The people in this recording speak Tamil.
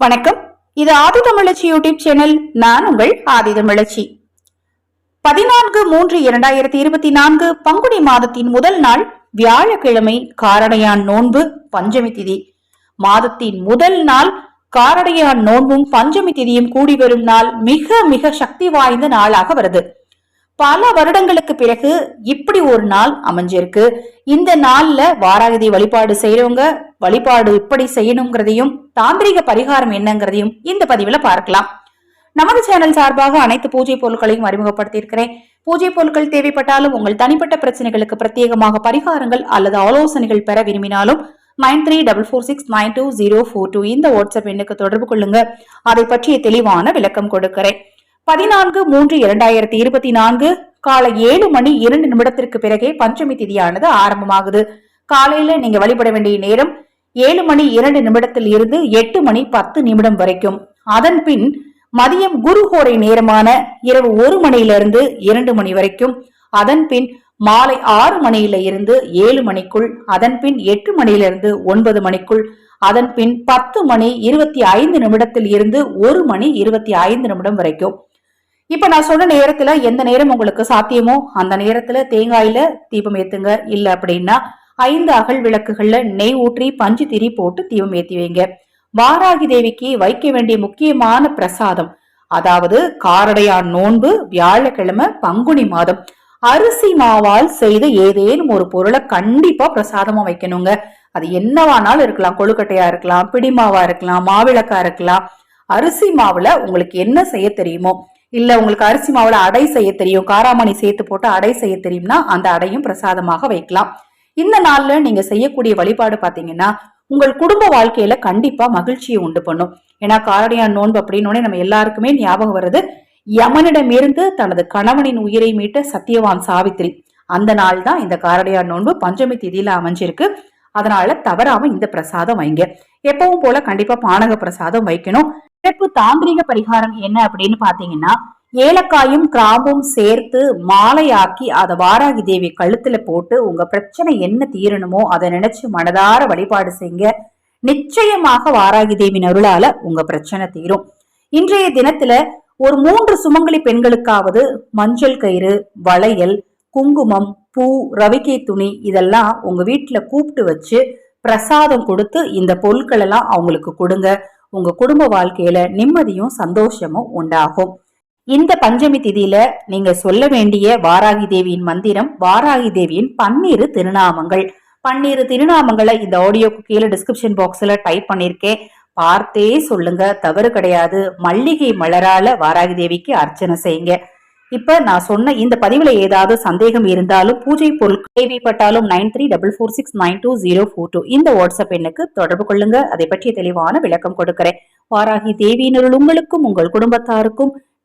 வணக்கம். இது ஆதி தமிழச்சி யூடியூப் சேனல். நான் உங்கள் ஆதி தமிழச்சி. பதினான்கு மூன்று இரண்டாயிரத்தி இருபத்தி நான்கு பங்குனி மாதத்தின் முதல் நாள் வியாழக்கிழமை காரடையான் நோன்பு பஞ்சமி திதி. மாதத்தின் முதல் நாள் காரடையான் நோன்பும் பஞ்சமி திதியும் கூடி வரும் நாள் மிக மிக சக்தி வாய்ந்த நாளாக வருது. பல வருடங்களுக்கு பிறகு இப்படி ஒரு நாள் அமைஞ்சிருக்கு. இந்த நாள்ல வாராகதி வழிபாடு செய்யறவங்க வழிபாடு இப்படி செய்யணுங்கிறதையும் தாந்திரிக பரிகாரம் என்னங்கிறதையும் இந்த பதிவுல பார்க்கலாம். நமது சேனல் சார்பாக அனைத்து பூஜை பொருட்களையும் அறிமுகப்படுத்தியிருக்கிறேன். பூஜை பொருட்கள் தேவைப்பட்டாலும் உங்கள் தனிப்பட்ட பிரச்சனைகளுக்கு பிரத்யேகமாக பரிகாரங்கள் அல்லது ஆலோசனைகள் பெற விரும்பினாலும் nine three double four six nine two zero four two இந்த வாட்ஸ்அப் எண்ணுக்கு தொடர்பு கொள்ளுங்க. அதை பற்றிய தெளிவான விளக்கம் கொடுக்கிறேன். பதினான்கு மூன்று இரண்டாயிரத்தி இருபத்தி நான்கு காலை ஏழு மணி இரண்டு நிமிடத்திற்கு பிறகே பஞ்சமி திதியானது ஆரம்பமாகுது. காலையில நீங்க வழிபட வேண்டிய நேரம் ஏழு மணி இரண்டு நிமிடத்தில் இருந்து எட்டு மணி பத்து நிமிடம் வரைக்கும். அதன் பின் மதியம் குரு கோரை நேரமான இரவு ஒரு மணியிலிருந்து இரண்டு மணி வரைக்கும். அதன் பின் மாலை ஆறு மணியில இருந்து ஏழு மணிக்குள் அதன் பின் எட்டு மணியிலிருந்து ஒன்பது மணிக்குள் அதன் பின் பத்து மணி இருபத்தி ஐந்து நிமிடத்தில் இருந்து ஒரு மணி இருபத்தி ஐந்து நிமிடம் வரைக்கும். இப்ப நான் சொன்ன நேரத்துல எந்த நேரம் உங்களுக்கு சாத்தியமோ அந்த நேரத்துல தேங்காயில தீபம் ஏத்துங்க. இல்ல அப்படின்னா ஐந்து அகல் விளக்குகள்ல நெய் ஊற்றி பஞ்சு திரி போட்டு தீபம் ஏத்தி வைங்க. வாராகி தேவிக்கு வைக்க வேண்டிய முக்கியமான பிரசாதம் அதாவது காரடையான் நோன்பு வியாழக்கிழமை பங்குனி மாதம். அரிசி மாவால் செய்த ஏதேனும் ஒரு பொருளை கண்டிப்பா பிரசாதமா வைக்கணுங்க. அது என்னவானாலும் இருக்கலாம். கொழுக்கட்டையா இருக்கலாம் பிடிமாவா இருக்கலாம் மாவிளக்கா இருக்கலாம். அரிசி மாவுல உங்களுக்கு என்ன செய்ய தெரியுமோ இல்ல உங்களுக்கு அரிசி மாவுல அடை செய்ய தெரியும் காராமணி சேர்த்து போட்டு அடை செய்ய தெரியும்னா அந்த அடையும் பிரசாதமாக வைக்கலாம். இந்த நாள்ல நீங்க செய்யக்கூடிய வழிபாடு பாத்தீங்கன்னா உங்கள் குடும்ப வாழ்க்கையில கண்டிப்பா மகிழ்ச்சியை உண்டு பண்ணும். ஏன்னா காரடியான் நோன்பு அப்படின்னு நம்ம எல்லாருக்குமே ஞாபகம் வருது. யமனிடமிருந்து தனது கணவனின் உயிரை மீட்ட சத்தியவான் சாவித்திரி. அந்த நாள் தான் இந்த காரடியான் நோன்பு பஞ்சமி திதியில அமைஞ்சிருக்கு. அதனால தவறாம இந்த பிரசாதம் வைங்க. எப்பவும் போல கண்டிப்பா பானக பிரசாதம் வைக்கணும். சிறப்பு தாந்திரிக பரிகாரம் என்ன அப்படின்னு பாத்தீங்கன்னா ஏலக்காயும் கிராம்பும் சேர்த்து மாலையாக்கி அதை வாராகி தேவி கழுத்துல போட்டு உங்க பிரச்சனை என்ன தீரணுமோ அதை நினைச்சு மனதார வழிபாடு செய்ய நிச்சயமாக வாராகி தேவி நருளால உங்க பிரச்சனை தீரும். இன்றைய தினத்துல ஒரு மூன்று சுமங்கலி பெண்களுக்காவது மஞ்சள் கயிறு வளையல் குங்குமம் பூ ரவிக்கை துணி இதெல்லாம் உங்க வீட்டுல கூப்பிட்டு வச்சு பிரசாதம் கொடுத்து இந்த பொருட்கள் எல்லாம் அவங்களுக்கு கொடுங்க. உங்க குடும்ப வாழ்க்கையில நிம்மதியும் சந்தோஷமும் உண்டாகும். இந்த பஞ்சமி திதியில நீங்க சொல்ல வேண்டிய வாராகி தேவியின் மந்திரம் வாராகி தேவியின் பன்னீரு திருநாமங்கள். பன்னீரு திருநாமங்களை இந்த ஆடியோக்கு கீழே டிஸ்கிரிப்ஷன் பாக்ஸ்ல டைப் பண்ணிருக்கேன் பார்த்தே சொல்லுங்க தவறு கிடையாது. மல்லிகை மலரால வாராகி தேவிக்கு அர்ச்சனை செய்யுங்க. இப்ப நான் சொன்ன இந்த பதிவுல ஏதாவது சந்தேகம் இருந்தாலும் பூஜை பொருள் தேவைப்பட்டாலும் nine three double four six nine two zero four two இந்த வாட்ஸ்அப் எண்ணுக்கு தொடர்பு கொள்ளுங்க. அதை பற்றிய தெளிவான விளக்கம் கொடுக்கிறேன். வாராகி தேவியினருள் உங்களுக்கும் உங்கள் குடும்பத்தாருக்கும்